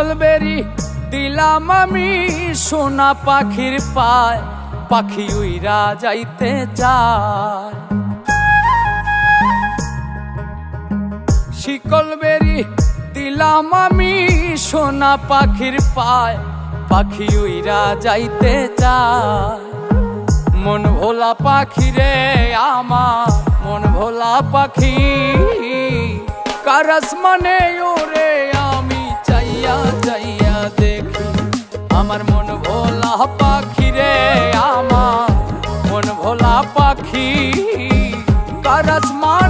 শিকল দিলাম আমি সোনা পাখির পায়, পাখি উইরা যাইতে চায়। শিকল বেরি দিলাম আমি সোনা পাখির পায়, পাখি উইরা যাইতে চায়। মন ভোলা পাখি রে আমার, মন ভোলা পাখি কারাস মানে ওরে কারাস মানে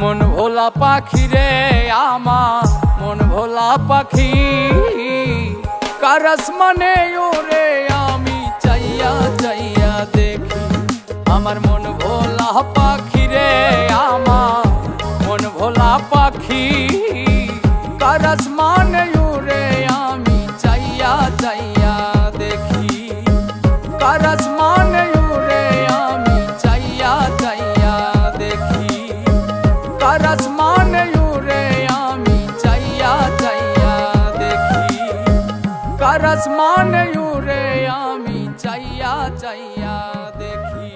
মন ভোলা পাখি রে আমার, মন ভোলা পাখি। কারাস মানে ওরে আমি চাইয়া চাইয়া দেখি? আমার মন ভোলা পাখি রে আমার, মন ভোলা পাখি। কারাস মানে ওরে আমি চাইয়া চাইয়া দেখি? কারাস মানে ওরে আমি চাইয়া চাইয়া দেখি। কারাস মানে ওরে আমি চাইয়া চাইয়া দেখি।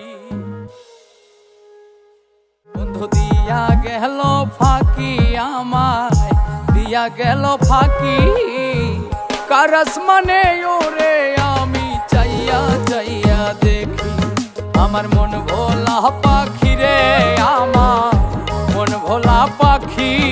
বন্ধু, দিয়া গেল ফাঁকি আমায়, দিয়া গেল ফাঁকি। কারাস মানে ওরে আমি চাইয়া চাইয়া দেখি। আমার মন ভোলা পাখি রে